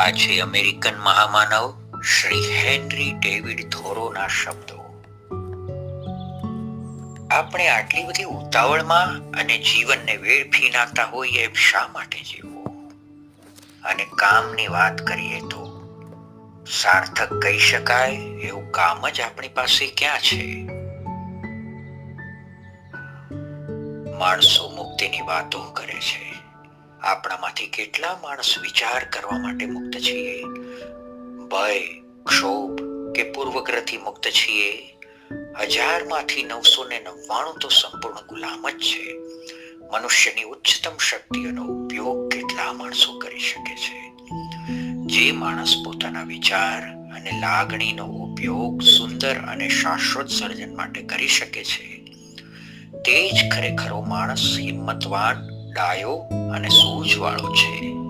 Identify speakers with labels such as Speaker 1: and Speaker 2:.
Speaker 1: આ છે અમેરિકન મહામાનવ શ્રી હેનરી ડેવિડ થોરોના શબ્દો. આપણે આટલી બધી ઉતાવળમાં અને જીવનને વેડફી નાખતા હોઈએ શા માટે જીવવું? અને કામની વાત કરીએ તો, સાર્થક કહી શકાય એવું કામ જ આપણી પાસે ક્યાં છે? માણસો મુક્તિની વાતો કરે છે. આપણામાંથી કેટલા માણસ વિચાર કરવા માટે મુક્ત છીએ? ભય, ક્ષોભ કે પૂર્વગ્રહથી મુક્ત છીએ? હજારમાંથી નવસો ને નવ્વાણું તો સંપૂર્ણ ગુલામ જ છે. મનુષ્યની ઉચ્ચતમ શક્તિઓનો ઉપયોગ કેટલા માણસો કરી શકે છે? જે માણસ પોતાના વિચાર અને લાગણીનો ઉપયોગ સુંદર અને શાશ્વત સર્જન માટે કરી શકે છે, તે જ ખરેખરો માણસ હિંમતવાન ડાયો અને સૂઝવાળો છે.